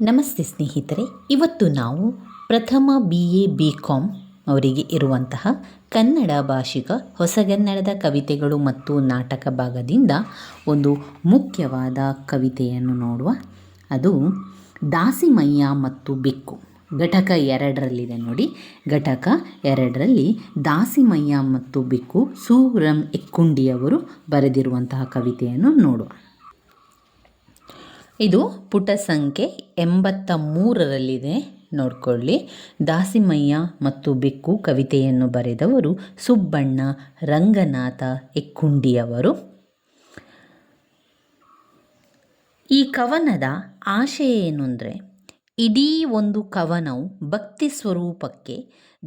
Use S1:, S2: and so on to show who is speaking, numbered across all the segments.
S1: ನಮಸ್ತೆ ಸ್ನೇಹಿತರೆ, ಇವತ್ತು ನಾವು ಪ್ರಥಮ ಬಿ ಎ ಬಿ ಕಾಮ್ ಅವರಿಗೆ ಇರುವಂತಹ ಕನ್ನಡ ಭಾಷಿಕ ಹೊಸಗನ್ನಡದ ಕವಿತೆಗಳು ಮತ್ತು ನಾಟಕ ಭಾಗದಿಂದ ಒಂದು ಮುಖ್ಯವಾದ ಕವಿತೆಯನ್ನು ನೋಡುವ. ಅದು ದಾಸಿಮಯ್ಯ ಮತ್ತು ಬೆಕ್ಕು. ಘಟಕ ಎರಡರಲ್ಲಿದೆ ನೋಡಿ. ಘಟಕ ಎರಡರಲ್ಲಿ ದಾಸಿಮಯ್ಯ ಮತ್ತು ಬೆಕ್ಕು ಸೂರಂ ಎಕ್ಕುಂಡಿಯವರು ಬರೆದಿರುವಂತಹ ಕವಿತೆಯನ್ನು ನೋಡುವ. ಇದು ಪುಟ ಸಂಖ್ಯೆ ಎಂಬತ್ತ ಮೂರರಲ್ಲಿದೆ ನೋಡಿಕೊಳ್ಳಿ. ದಾಸಿಮಯ್ಯ ಮತ್ತು ಬೆಕ್ಕು ಕವಿತೆಯನ್ನು ಬರೆದವರು ಸುಬ್ಬಣ್ಣ ರಂಗನಾಥ ಎಕ್ಕುಂಡಿಯವರು. ಈ ಕವನದ ಆಶಯ ಏನು ಅಂದರೆ ಇಡೀ ಒಂದು ಕವನವು ಭಕ್ತಿ ಸ್ವರೂಪಕ್ಕೆ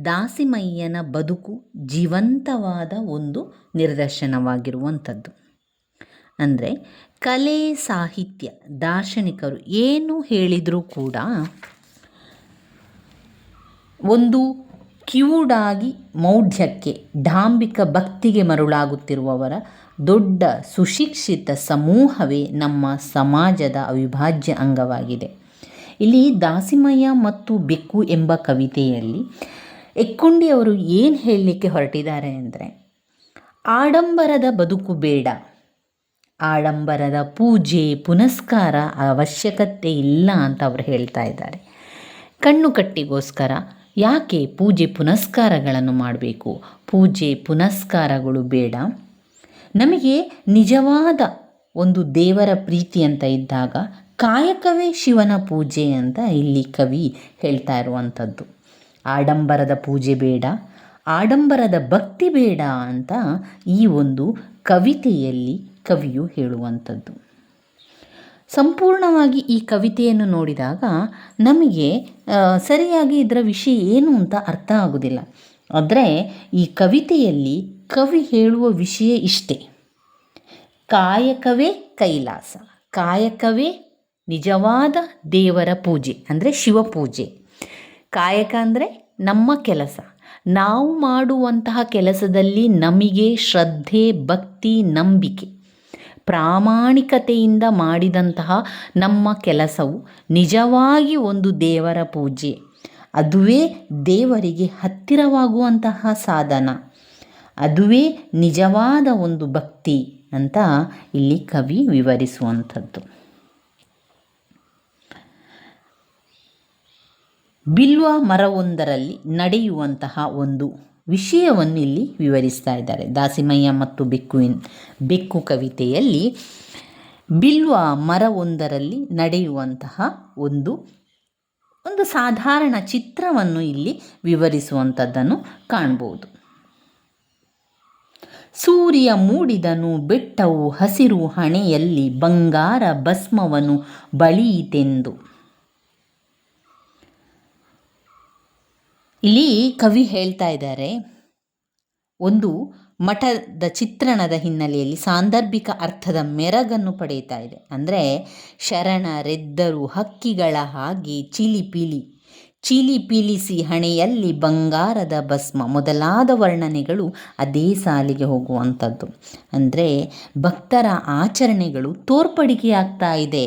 S1: ದಾಸಿಮಯ್ಯನ ಬದುಕು ಜೀವಂತವಾದ ಒಂದು ನಿದರ್ಶನವಾಗಿರುವಂಥದ್ದು. ಅಂದರೆ ಕಲೆ ಸಾಹಿತ್ಯ, ದಾರ್ಶನಿಕರು ಏನು ಹೇಳಿದರೂ ಕೂಡ ಒಂದು ಕಿವುಡಾಗಿ ಮೌಢ್ಯಕ್ಕೆ, ಡಾಂಬಿಕ ಭಕ್ತಿಗೆ ಮರುಳಾಗುತ್ತಿರುವವರ ದೊಡ್ಡ ಸುಶಿಕ್ಷಿತ ಸಮೂಹವೇ ನಮ್ಮ ಸಮಾಜದ ಅವಿಭಾಜ್ಯ ಅಂಗವಾಗಿದೆ. ಇಲ್ಲಿ ದಾಸಿಮಯ್ಯ ಮತ್ತು ಬೆಕ್ಕು ಎಂಬ ಕವಿತೆಯಲ್ಲಿ ಎಕ್ಕುಂಡಿ ಅವರು ಏನು ಹೇಳಲಿಕ್ಕೆ ಹೊರಟಿದ್ದಾರೆ ಅಂದರೆ, ಆಡಂಬರದ ಬದುಕು ಬೇಡ ಆಡಂಬರದ ಪೂಜೆ, ಪುನಸ್ಕಾರ ಅವಶ್ಯಕತೆ ಇಲ್ಲ ಅಂತ ಅವರು ಹೇಳ್ತಾ ಇದ್ದಾರೆ. ಕಣ್ಣು ಕಟ್ಟಿಗೋಸ್ಕರ ಯಾಕೆ ಪೂಜೆ ಪುನಸ್ಕಾರಗಳನ್ನು ಮಾಡಬೇಕು? ಪೂಜೆ ಪುನಸ್ಕಾರಗಳು ಬೇಡ. ನಮಗೆ ನಿಜವಾದ ಒಂದು ದೇವರ ಪ್ರೀತಿ ಅಂತ ಇದ್ದಾಗ ಕಾಯಕವೇ ಶಿವನ ಪೂಜೆ ಅಂತ ಇಲ್ಲಿ ಕವಿ ಹೇಳ್ತಾ ಇರುವಂಥದ್ದು. ಆಡಂಬರದ ಪೂಜೆ ಬೇಡ, ಆಡಂಬರದ ಭಕ್ತಿ ಬೇಡ ಅಂತ ಈ ಒಂದು ಕವಿತೆಯಲ್ಲಿ ಕವಿಯು ಹೇಳುವಂಥದ್ದು. ಸಂಪೂರ್ಣವಾಗಿ ಈ ಕವಿತೆಯನ್ನು ನೋಡಿದಾಗ ನಮಗೆ ಸರಿಯಾಗಿ ಇದರ ವಿಷಯ ಏನು ಅಂತ ಅರ್ಥ ಆಗೋದಿಲ್ಲ. ಆದರೆ ಈ ಕವಿತೆಯಲ್ಲಿ ಕವಿ ಹೇಳುವ ವಿಷಯ ಇಷ್ಟೇ. ಕಾಯಕವೇ ಕೈಲಾಸ. ಕಾಯಕವೇ ನಿಜವಾದ ದೇವರ ಪೂಜೆ, ಅಂದರೆ ಶಿವಪೂಜೆ. ಕಾಯಕ ಅಂದರೆ ನಮ್ಮ ಕೆಲಸ. ನಾವು ಮಾಡುವಂತಹ ಕೆಲಸದಲ್ಲಿ ನಮಗೆ ಶ್ರದ್ಧೆ, ಭಕ್ತಿ, ನಂಬಿಕೆ. ಪ್ರಾಮಾಣಿಕತೆಯಿಂದ ಮಾಡಿದಂತಹ ನಮ್ಮ ಕೆಲಸವು ನಿಜವಾಗಿ ಒಂದು ದೇವರ ಪೂಜೆ. ಅದುವೇ ದೇವರಿಗೆ ಹತ್ತಿರವಾಗುವಂತಹ ಸಾಧನ. ಅದುವೇ ನಿಜವಾದ ಒಂದು ಭಕ್ತಿ ಅಂತ ಇಲ್ಲಿ ಕವಿ ವಿವರಿಸುವಂಥದ್ದು. ಬಿಲ್ವ ಮರವೊಂದರಲ್ಲಿ ನಡೆಯುವಂತಹ ಒಂದು ವಿಷಯವನ್ನು ಇಲ್ಲಿ ವಿವರಿಸ್ತಾ ಇದ್ದಾರೆ. ದಾಸಿಮಯ್ಯ ಮತ್ತು ಬೆಕ್ಕುವಿನ ಬೆಕ್ಕು ಕವಿತೆಯಲ್ಲಿ ಬಿಲ್ವ ಮರವೊಂದರಲ್ಲಿ ನಡೆಯುವಂತಹ ಒಂದು ಒಂದು ಸಾಧಾರಣ ಚಿತ್ರವನ್ನು ಇಲ್ಲಿ ವಿವರಿಸುವಂಥದ್ದನ್ನು ಕಾಣ್ಬೋದು. ಸೂರ್ಯ ಮೂಡಿದನು, ಬೆಟ್ಟವು ಹಸಿರು ಹಣೆಯಲ್ಲಿ ಬಂಗಾರ ಭಸ್ಮವನ್ನು ಬಳಿಯಿತೆಂದು. ಇಲ್ಲಿ ಕವಿ ಹೇಳ್ತಾ ಇದ್ದಾರೆ, ಒಂದು ಮಠದ ಚಿತ್ರಣದ ಹಿನ್ನೆಲೆಯಲ್ಲಿ ಸಾಂದರ್ಭಿಕ ಅರ್ಥದ ಮೆರಗನ್ನು ಪಡೆಯುತ್ತಾ ಇದೆ. ಅಂದರೆ ಶರಣರೆದ್ದರು ಹಕ್ಕಿಗಳ ಹಾಗೆ ಚಿಲಿಪಿಲಿ ಚಿಲಿ ಪೀಲಿಸಿ ಹಣೆಯಲ್ಲಿ ಬಂಗಾರದ ಭಸ್ಮ ಮೊದಲಾದ ವರ್ಣನೆಗಳು ಅದೇ ಸಾಲಿಗೆ ಹೋಗುವಂಥದ್ದು. ಅಂದರೆ ಭಕ್ತರ ಆಚರಣೆಗಳು ತೋರ್ಪಡಿಕೆಯಾಗ್ತಾ ಇದೆ.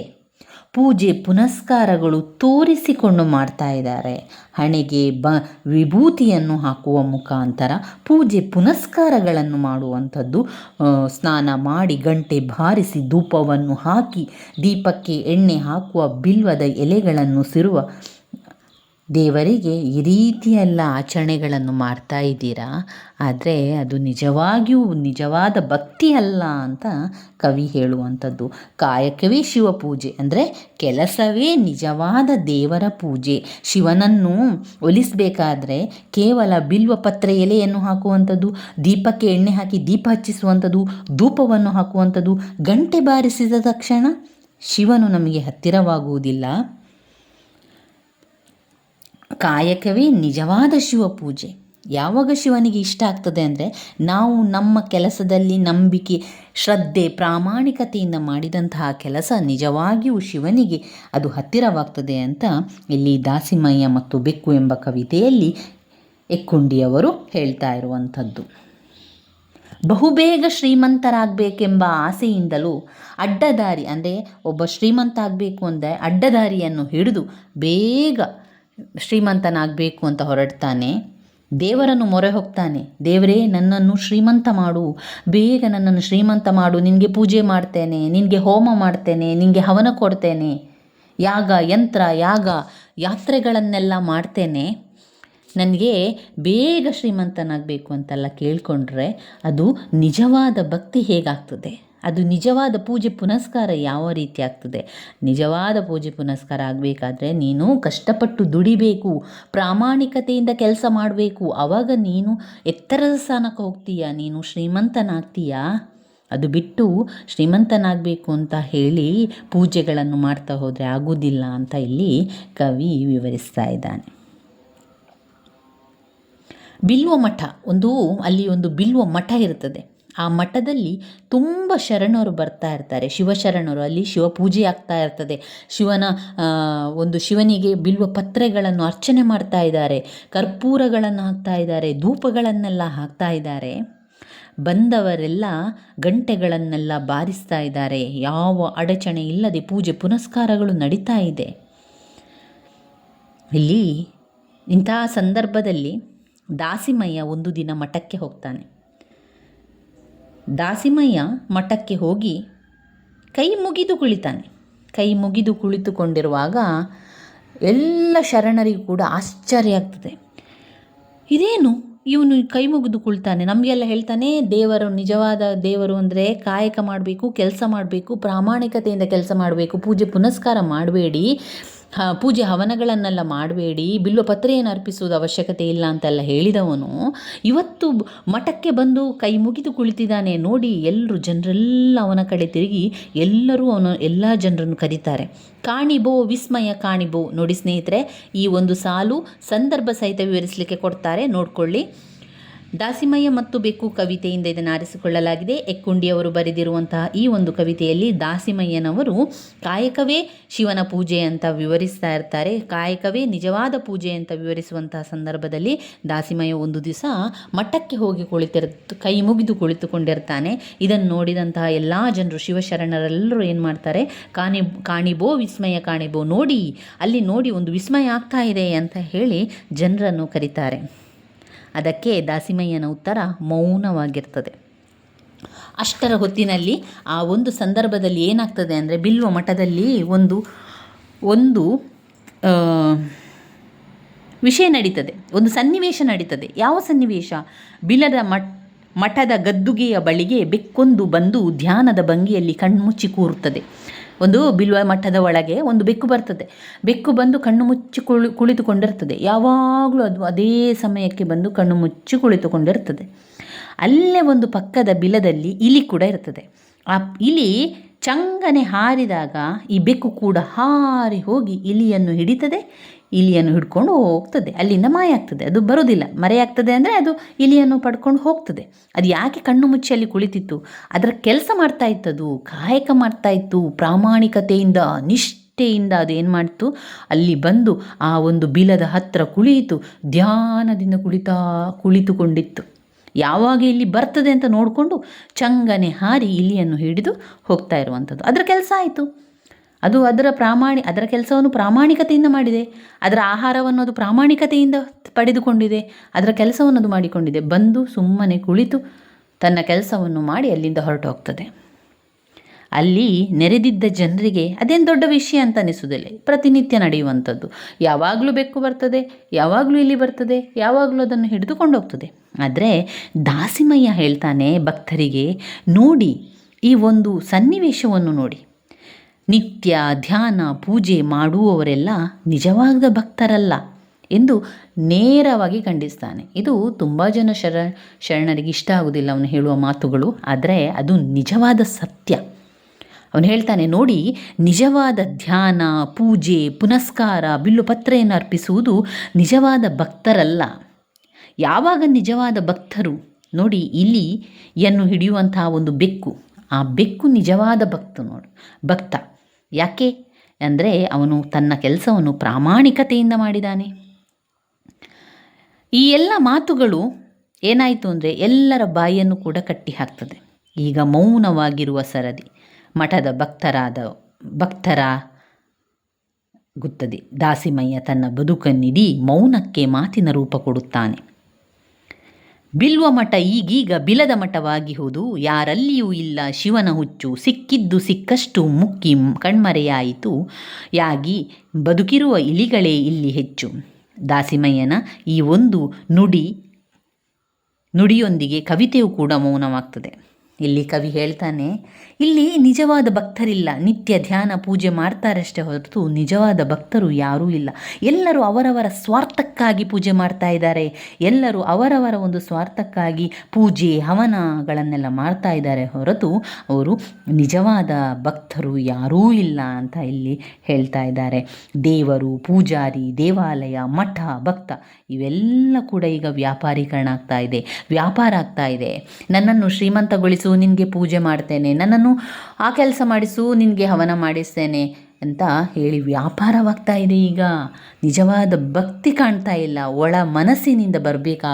S1: ಪೂಜೆ ಪುನಸ್ಕಾರಗಳು ತೋರಿಸಿಕೊಂಡು ಮಾಡ್ತಾ ಇದ್ದಾರೆ. ಹಣೆಗೆ ಬ ವಿಭೂತಿಯನ್ನು ಹಾಕುವ ಮುಖಾಂತರ ಪೂಜೆ ಪುನಸ್ಕಾರಗಳನ್ನು ಮಾಡುವಂಥದ್ದು ಸ್ನಾನ ಮಾಡಿ ಗಂಟೆ ಬಾರಿಸಿ ಧೂಪವನ್ನು ಹಾಕಿ ದೀಪಕ್ಕೆ ಎಣ್ಣೆ ಹಾಕುವ ಬಿಲ್ವದ ಎಲೆಗಳನ್ನು ಸಿರುವ ದೇವರಿಗೆ ಈ ರೀತಿಯೆಲ್ಲ ಆಚರಣೆಗಳನ್ನು ಮಾಡ್ತಾ ಇದ್ದೀರಾ? ಆದರೆ ಅದು ನಿಜವಾಗಿಯೂ ನಿಜವಾದ ಭಕ್ತಿ ಅಲ್ಲ ಅಂತ ಕವಿ ಹೇಳುವಂಥದ್ದು. ಕಾಯಕವೇ ಶಿವ ಪೂಜೆ ಅಂದರೆ ಕೆಲಸವೇ ನಿಜವಾದ ದೇವರ ಪೂಜೆ. ಶಿವನನ್ನು ಒಲಿಸಬೇಕಾದ್ರೆ ಕೇವಲ ಬಿಲ್ವ ಪತ್ರೆ ಎಲೆಯನ್ನು ಹಾಕುವಂಥದ್ದು, ದೀಪಕ್ಕೆ ಎಣ್ಣೆ ಹಾಕಿ ದೀಪ ಹಚ್ಚಿಸುವಂಥದ್ದು, ಧೂಪವನ್ನು ಹಾಕುವಂಥದ್ದು, ಗಂಟೆ ಬಾರಿಸಿದ ತಕ್ಷಣ ಶಿವನು ನಮಗೆ ಹತ್ತಿರವಾಗುವುದಿಲ್ಲ. ಕಾಯಕವೇ ನಿಜವಾದ ಶಿವ ಪೂಜೆ. ಯಾವಾಗ ಶಿವನಿಗೆ ಇಷ್ಟ ಆಗ್ತದೆ ಅಂದರೆ ನಾವು ನಮ್ಮ ಕೆಲಸದಲ್ಲಿ ನಂಬಿಕೆ, ಶ್ರದ್ಧೆ, ಪ್ರಾಮಾಣಿಕತೆಯಿಂದ ಮಾಡಿದಂತಹ ಕೆಲಸ ನಿಜವಾಗಿಯೂ ಶಿವನಿಗೆ ಅದು ಹತ್ತಿರವಾಗ್ತದೆ ಅಂತ ಇಲ್ಲಿ ದಾಸಿಮಯ್ಯ ಮತ್ತು ಬೆಕ್ಕು ಎಂಬ ಕವಿತೆಯಲ್ಲಿ ಎಕ್ಕುಂಡಿಯವರು ಹೇಳ್ತಾ ಇರುವಂಥದ್ದು. ಬಹುಬೇಗ ಶ್ರೀಮಂತರಾಗಬೇಕೆಂಬ ಆಸೆಯಿಂದಲೂ ಅಡ್ಡದಾರಿ, ಅಂದರೆ ಒಬ್ಬ ಶ್ರೀಮಂತ ಆಗಬೇಕು ಅಂದರೆ ಅಡ್ಡದಾರಿಯನ್ನು ಹಿಡಿದು ಬೇಗ ಶ್ರೀಮಂತನಾಗಬೇಕು ಅಂತ ಹೊರಡ್ತಾನೆ. ದೇವರನ್ನು ಮೊರೆ ಹೋಗ್ತಾನೆ. ದೇವರೇ, ನನ್ನನ್ನು ಶ್ರೀಮಂತ ಮಾಡು. ಬೇಗ ನನ್ನನ್ನು ಶ್ರೀಮಂತ ಮಾಡು. ನಿನಗೆ ಪೂಜೆ ಮಾಡ್ತೇನೆ. ನಿನಗೆ ಹೋಮ ಮಾಡ್ತೇನೆ. ನಿನಗೆ ಹವನ ಕೊಡ್ತೇನೆ. ಯಾಗ, ಯಂತ್ರ, ಯಾಗ, ಯಾತ್ರೆಗಳನ್ನೆಲ್ಲ ಮಾಡ್ತೇನೆ. ನನಗೆ ಬೇಗ ಶ್ರೀಮಂತನಾಗಬೇಕು ಅಂತೆಲ್ಲ ಕೇಳಿಕೊಂಡ್ರೆ ಅದು ನಿಜವಾದ ಭಕ್ತಿ ಹೇಗಾಗ್ತದೆ? ಅದು ನಿಜವಾದ ಪೂಜೆ ಪುನಸ್ಕಾರ ಯಾವ ರೀತಿ ಆಗ್ತದೆ? ನಿಜವಾದ ಪೂಜೆ ಪುನಸ್ಕಾರ ಆಗಬೇಕಾದ್ರೆ ನೀನು ಕಷ್ಟಪಟ್ಟು ದುಡಿಬೇಕು, ಪ್ರಾಮಾಣಿಕತೆಯಿಂದ ಕೆಲಸ ಮಾಡಬೇಕು. ಆವಾಗ ನೀನು ಎತ್ತರದ ಸ್ಥಾನಕ್ಕೆ ಹೋಗ್ತೀಯ? ನೀನು ಶ್ರೀಮಂತನಾಗ್ತೀಯಾ? ಅದು ಬಿಟ್ಟು ಶ್ರೀಮಂತನಾಗಬೇಕು ಅಂತ ಹೇಳಿ ಪೂಜೆಗಳನ್ನು ಮಾಡ್ತಾ ಹೋದರೆ ಆಗೋದಿಲ್ಲ ಅಂತ ಇಲ್ಲಿ ಕವಿ ವಿವರಿಸ್ತಾ ಇದ್ದಾನೆ. ಬಿಲ್ವ ಮಠ, ಒಂದು ಅಲ್ಲಿ ಒಂದು ಬಿಲ್ವ ಮಠ ಇರ್ತದೆ. ಆ ಮಠದಲ್ಲಿ ತುಂಬ ಶರಣರು ಬರ್ತಾ ಇರ್ತಾರೆ. ಶಿವಶರಣರು ಅಲ್ಲಿ ಶಿವ ಪೂಜೆ ಆಗ್ತಾ ಇರ್ತದೆ. ಶಿವನ ಒಂದು ಶಿವನಿಗೆ ಬಿಲ್ವ ಪತ್ರೆಗಳನ್ನು ಅರ್ಚನೆ ಮಾಡ್ತಾ ಇದ್ದಾರೆ. ಕರ್ಪೂರಗಳನ್ನು ಹಾಕ್ತಾ ಇದ್ದಾರೆ. ಧೂಪಗಳನ್ನೆಲ್ಲ ಹಾಕ್ತಾ ಇದ್ದಾರೆ. ಬಂದವರೆಲ್ಲ ಗಂಟೆಗಳನ್ನೆಲ್ಲ ಬಾರಿಸ್ತಾ ಇದ್ದಾರೆ. ಯಾವ ಅಡಚಣೆ ಇಲ್ಲದೆ ಪೂಜೆ ಪುನಸ್ಕಾರಗಳು ನಡೀತಾ ಇದೆ. ಇಲ್ಲಿ ಇಂತಹ ಸಂದರ್ಭದಲ್ಲಿ ದಾಸಿಮಯ್ಯ ಒಂದು ದಿನ ಮಠಕ್ಕೆ ಹೋಗ್ತಾನೆ. ದಾಸಿಮಯ್ಯ ಮಠಕ್ಕೆ ಹೋಗಿ ಕೈ ಮುಗಿದು ಕುಳಿತಾನೆ. ಕೈ ಮುಗಿದು ಕುಳಿತುಕೊಂಡಿರುವಾಗ ಎಲ್ಲ ಶರಣರಿಗೂ ಕೂಡ ಆಶ್ಚರ್ಯ ಆಗ್ತದೆ. ಇದೇನು? ಇವನು ಕೈ ಮುಗಿದು ಕುಳಿತಾನೆ. ನಮಗೆಲ್ಲ ಹೇಳ್ತಾನೆ, ದೇವರು ನಿಜವಾದ ದೇವರು ಅಂದರೆ ಕಾಯಕ ಮಾಡಬೇಕು, ಕೆಲಸ ಮಾಡಬೇಕು, ಪ್ರಾಮಾಣಿಕತೆಯಿಂದ ಕೆಲಸ ಮಾಡಬೇಕು, ಪೂಜೆ ಪುನಸ್ಕಾರ ಮಾಡಬೇಡಿ. ಪೂಜೆ ಹವನಗಳನ್ನೆಲ್ಲ ಮಾಡಬೇಡಿ, ಬಿಲ್ವ ಪತ್ರೆಯನ್ನು ಅರ್ಪಿಸುವುದು ಅವಶ್ಯಕತೆ ಇಲ್ಲ ಅಂತೆಲ್ಲ ಹೇಳಿದವನು. ಇವತ್ತು ಮಠಕ್ಕೆ ಬಂದು ಕೈ ಮುಗಿದು ಕುಳಿತಿದ್ದಾನೆ ನೋಡಿ ಎಲ್ಲರೂ ಜನರೆಲ್ಲ ಅವನ ಕಡೆ ತಿರುಗಿ ಎಲ್ಲರೂ ಅವನ ಎಲ್ಲ ಜನರನ್ನು ಕರೀತಾರೆ. ಕಾಣಿಬೋ, ವಿಸ್ಮಯ ಕಾಣಿಬೋ. ನೋಡಿ ಸ್ನೇಹಿತರೆ, ಈ ಒಂದು ಸಾಲು ಸಂದರ್ಭ ಸಹಿತ ವಿವರಿಸಲಿಕ್ಕೆ ಕೊಡ್ತಾರೆ. ನೋಡ್ಕೊಳ್ಳಿ. ದಾಸಿಮಯ್ಯ ಮತ್ತು ಬೆಕ್ಕು ಕವಿತೆಯಿಂದ ಇದನ್ನು ಆರಿಸಿಕೊಳ್ಳಲಾಗಿದೆ. ಎಕ್ಕುಂಡಿಯವರು ಬರೆದಿರುವಂತಹ ಈ ಒಂದು ಕವಿತೆಯಲ್ಲಿ ದಾಸಿಮಯ್ಯನವರು ಕಾಯಕವೇ ಶಿವನ ಪೂಜೆ ಅಂತ ವಿವರಿಸ್ತಾ ಇರ್ತಾರೆ. ಕಾಯಕವೇ ನಿಜವಾದ ಪೂಜೆ ಅಂತ ವಿವರಿಸುವಂತಹ ಸಂದರ್ಭದಲ್ಲಿ ದಾಸಿಮಯ್ಯ ಒಂದು ದಿವಸ ಮಠಕ್ಕೆ ಹೋಗಿ ಕುಳಿತಿರ್, ಕೈ ಮುಗಿದು ಕುಳಿತುಕೊಂಡಿರ್ತಾನೆ. ಇದನ್ನು ನೋಡಿದಂತಹ ಎಲ್ಲ ಜನರು ಶಿವಶರಣರೆಲ್ಲರೂ ಏನು ಮಾಡ್ತಾರೆ? ಕಾಣಿ, ಕಾಣಿಬೋ ವಿಸ್ಮಯ, ಕಾಣಿಬೋ ನೋಡಿ, ಅಲ್ಲಿ ನೋಡಿ ಒಂದು ವಿಸ್ಮಯ ಆಗ್ತಾ ಇದೆ ಅಂತ ಹೇಳಿ ಜನರನ್ನು ಕರೀತಾರೆ. ಅದಕ್ಕೆ ದಾಸಿಮಯ್ಯನ ಉತ್ತರ ಮೌನವಾಗಿರ್ತದೆ. ಅಷ್ಟರ ಹೊತ್ತಿನಲ್ಲಿ ಆ ಒಂದು ಸಂದರ್ಭದಲ್ಲಿ ಏನಾಗ್ತದೆ ಅಂದರೆ ಬಿಲ್ವ ಮಠದಲ್ಲಿ ಒಂದು ಒಂದು ವಿಷಯ ನಡೀತದೆ. ಒಂದು ಸನ್ನಿವೇಶ ನಡೀತದೆ. ಯಾವ ಸನ್ನಿವೇಶ? ಬಿಲದ ಮಠ, ಮಠದ ಗದ್ದುಗೆಯ ಬಳಿಗೆ ಬೆಕ್ಕೊಂದು ಬಂದು ಧ್ಯಾನದ ಭಂಗಿಯಲ್ಲಿ ಕಣ್ಮುಚ್ಚಿ ಕೂರುತ್ತದೆ. ಒಂದು ಬಿಲ್ವ ಮಠದ ಒಳಗೆ ಒಂದು ಬೆಕ್ಕು ಬರ್ತದೆ. ಬೆಕ್ಕು ಬಂದು ಕಣ್ಣು ಮುಚ್ಚಿ ಕುಳಿ, ಕುಳಿತುಕೊಂಡಿರ್ತದೆ. ಯಾವಾಗಲೂ ಅದು ಅದೇ ಸಮಯಕ್ಕೆ ಬಂದು ಕಣ್ಣು ಮುಚ್ಚಿ ಕುಳಿತುಕೊಂಡಿರ್ತದೆ. ಅಲ್ಲೇ ಒಂದು ಪಕ್ಕದ ಬಿಲದಲ್ಲಿ ಇಲಿ ಕೂಡ ಇರ್ತದೆ. ಆ ಇಲಿ ಚಂಗನೆ ಹಾರಿದಾಗ ಈ ಬೆಕ್ಕು ಕೂಡ ಹಾರಿ ಹೋಗಿ ಇಲಿಯನ್ನು ಹಿಡಿತದೆ. ಇಲಿಯನ್ನು ಹಿಡ್ಕೊಂಡು ಹೋಗ್ತದೆ. ಅಲ್ಲಿಂದ ಮಾಯ ಆಗ್ತದೆ. ಅದು ಬರೋದಿಲ್ಲ ಮರೆಯಾಗ್ತದೆ ಅಂದರೆ ಅದು ಇಲಿಯನ್ನು ಪಡ್ಕೊಂಡು ಹೋಗ್ತದೆ. ಅದು ಯಾಕೆ ಕಣ್ಣು ಮುಚ್ಚಿ ಅಲ್ಲಿ ಕುಳಿತಿತ್ತು? ಅದರ ಕೆಲಸ ಮಾಡ್ತಾ ಇತ್ತದು ಕಾಯಕ ಮಾಡ್ತಾ ಇತ್ತು, ಪ್ರಾಮಾಣಿಕತೆಯಿಂದ, ನಿಷ್ಠೆಯಿಂದ ಅದು ಏನು ಮಾಡ್ತು? ಅಲ್ಲಿ ಬಂದು ಆ ಒಂದು ಬಿಲದ ಹತ್ತಿರ ಕುಳಿಯಿತು ಧ್ಯಾನದಿಂದ ಕುಳಿತಾ, ಕುಳಿತುಕೊಂಡಿತ್ತು. ಯಾವಾಗ ಇಲ್ಲಿ ಬರ್ತದೆ ಅಂತ ನೋಡಿಕೊಂಡು ಚಂಗನೆ ಹಾರಿ ಇಲಿಯನ್ನು ಹಿಡಿದು ಹೋಗ್ತಾ ಇರುವಂಥದ್ದು. ಅದರ ಕೆಲಸ ಆಯಿತು. ಅದು ಅದರ ಪ್ರಾಮಾಣಿ, ಅದರ ಕೆಲಸವನ್ನು ಪ್ರಾಮಾಣಿಕತೆಯಿಂದ ಮಾಡಿದೆ. ಅದರ ಆಹಾರವನ್ನು ಅದು ಪ್ರಾಮಾಣಿಕತೆಯಿಂದ ಪಡೆದುಕೊಂಡಿದೆ. ಅದರ ಕೆಲಸವನ್ನು ಅದು ಮಾಡಿಕೊಂಡಿದೆ. ಬಂದು ಸುಮ್ಮನೆ ಕುಳಿತು ತನ್ನ ಕೆಲಸವನ್ನು ಮಾಡಿ ಅಲ್ಲಿಂದ ಹೊರಟು ಹೋಗ್ತದೆ ಅಲ್ಲಿ ನೆರೆದಿದ್ದ ಜನರಿಗೆ ಅದೇನು ದೊಡ್ಡ ವಿಷಯ ಅಂತ ಅನಿಸೋದಿಲ್ಲ ಪ್ರತಿನಿತ್ಯ ನಡೆಯುವಂಥದ್ದು. ಯಾವಾಗಲೂ ಬೆಕ್ಕು ಬರ್ತದೆ, ಯಾವಾಗಲೂ ಇಲ್ಲಿ ಬರ್ತದೆ, ಯಾವಾಗಲೂ ಅದನ್ನು ಹಿಡಿದುಕೊಂಡು ಹೋಗ್ತದೆ. ಆದರೆ ದಾಸಿಮಯ್ಯ ಹೇಳ್ತಾನೆ ಭಕ್ತರಿಗೆ, ನೋಡಿ ಈ ಒಂದು ಸನ್ನಿವೇಶವನ್ನು ನೋಡಿ. ನಿತ್ಯ ಧ್ಯಾನ, ಪೂಜೆ ಮಾಡುವವರೆಲ್ಲ ನಿಜವಾದ ಭಕ್ತರಲ್ಲ ಎಂದು ನೇರವಾಗಿ ಖಂಡಿಸ್ತಾನೆ. ಇದು ತುಂಬ ಜನ ಶರ, ಶರಣರಿಗೆ ಇಷ್ಟ ಆಗುವುದಿಲ್ಲ ಅವನು ಹೇಳುವ ಮಾತುಗಳು, ಆದರೆ ಅದು ನಿಜವಾದ ಸತ್ಯ. ಅವನು ಹೇಳ್ತಾನೆ, ನೋಡಿ, ನಿಜವಾದ ಧ್ಯಾನ, ಪೂಜೆ, ಪುನಸ್ಕಾರ ಬಿಲ್ಲುಪತ್ರೆಯನ್ನು ಅರ್ಪಿಸುವುದು ನಿಜವಾದ ಭಕ್ತರಲ್ಲ. ಯಾವಾಗ ನಿಜವಾದ ಭಕ್ತರು? ನೋಡಿ ಇಲಿಯನ್ನು ಹಿಡಿಯುವಂತಹ ಒಂದು ಬೆಕ್ಕು. ಆ ಬೆಕ್ಕು ನಿಜವಾದ ಭಕ್ತ ನೋಡು, ಭಕ್ತ. ಯಾಕೆ? ಅಂದರೆ ಅವನು ತನ್ನ ಕೆಲಸವನ್ನು ಪ್ರಾಮಾಣಿಕತೆಯಿಂದ ಮಾಡಿದ್ದಾನೆ ಈ ಎಲ್ಲ ಮಾತುಗಳು ಏನಾಯಿತು ಅಂದರೆ ಎಲ್ಲರ ಬಾಯಿಯನ್ನು ಕೂಡ ಕಟ್ಟಿ ಹಾಕ್ತದೆ. ಈಗ ಮೌನವಾಗಿರುವ ಸರದಿ, ಮಠದ ಭಕ್ತರಾದ, ಭಕ್ತರ ಗುತ್ತದೆ. ದಾಸಿಮಯ್ಯ ತನ್ನ ಬದುಕನ್ನಿಡೀ ಮೌನಕ್ಕೆ ಮಾತಿನ ರೂಪ ಕೊಡುತ್ತಾನೆ. ಬಿಲ್ವ ಮಠ ಈಗೀಗ ಬಿಲದ ಮಠವಾಗಿಹುದು ಯಾರಲ್ಲಿಯೂ ಇಲ್ಲ ಶಿವನ ಹುಚ್ಚು. ಸಿಕ್ಕಿದ್ದು ಸಿಕ್ಕಷ್ಟು ಮುಕ್ಕಿ ಕಣ್ಮರೆಯಾಯಿತು. ಯಾಗಿ ಬದುಕಿರುವ ಇಲಿಗಳೇ ಇಲ್ಲಿ ಹೆಚ್ಚು. ದಾಸಿಮಯ್ಯನ ಈ ಒಂದು ನುಡಿ, ನುಡಿಯೊಂದಿಗೆ ಕವಿತೆಯು ಕೂಡ ಮೌನವಾಗ್ತದೆ. ಇಲ್ಲಿ ಕವಿ ಹೇಳ್ತಾನೆ, ಇಲ್ಲಿ ನಿಜವಾದ ಭಕ್ತರಿಲ್ಲ, ನಿತ್ಯ ಧ್ಯಾನ, ಪೂಜೆ ಮಾಡ್ತಾರಷ್ಟೇ ಹೊರತು ನಿಜವಾದ ಭಕ್ತರು ಯಾರೂ ಇಲ್ಲ. ಎಲ್ಲರೂ ಅವರವರ ಸ್ವಾರ್ಥಕ್ಕಾಗಿ ಪೂಜೆ ಮಾಡ್ತಾ ಇದ್ದಾರೆ. ಎಲ್ಲರೂ ಅವರವರ ಒಂದು ಸ್ವಾರ್ಥಕ್ಕಾಗಿ ಪೂಜೆ, ಹವನಗಳನ್ನೆಲ್ಲ ಮಾಡ್ತಾ ಇದ್ದಾರೆ ಹೊರತು ಅವರು ನಿಜವಾದ ಭಕ್ತರು ಯಾರೂ ಇಲ್ಲ ಅಂತ ಇಲ್ಲಿ ಹೇಳ್ತಾ ಇದ್ದಾರೆ. ದೇವರು, ಪೂಜಾರಿ, ದೇವಾಲಯ, ಮಠ, ಭಕ್ತ, ಇವೆಲ್ಲ ಕೂಡ ಈಗ ವ್ಯಾಪಾರೀಕರಣ ಆಗ್ತಾ ಇದೆ. ವ್ಯಾಪಾರ ಆಗ್ತಾ ಇದೆ. ನನ್ನನ್ನು ನಿನಗೆ ಪೂಜೆ ಮಾಡ್ತೇನೆ, ನನ್ನನ್ನು ಆ ಕೆಲಸ ಮಾಡಿಸು ನಿನಗೆ ಹವನ ಮಾಡಿಸ್ತೇನೆ ಅಂತ ಹೇಳಿ ವ್ಯಾಪಾರವಾಗ್ತಾ ಇದೆ ಈಗ. ನಿಜವಾದ ಭಕ್ತಿ ಕಾಣ್ತಾ ಇಲ್ಲ. ಒಳ ಮನಸ್ಸಿನಿಂದ ಬರಬೇಕು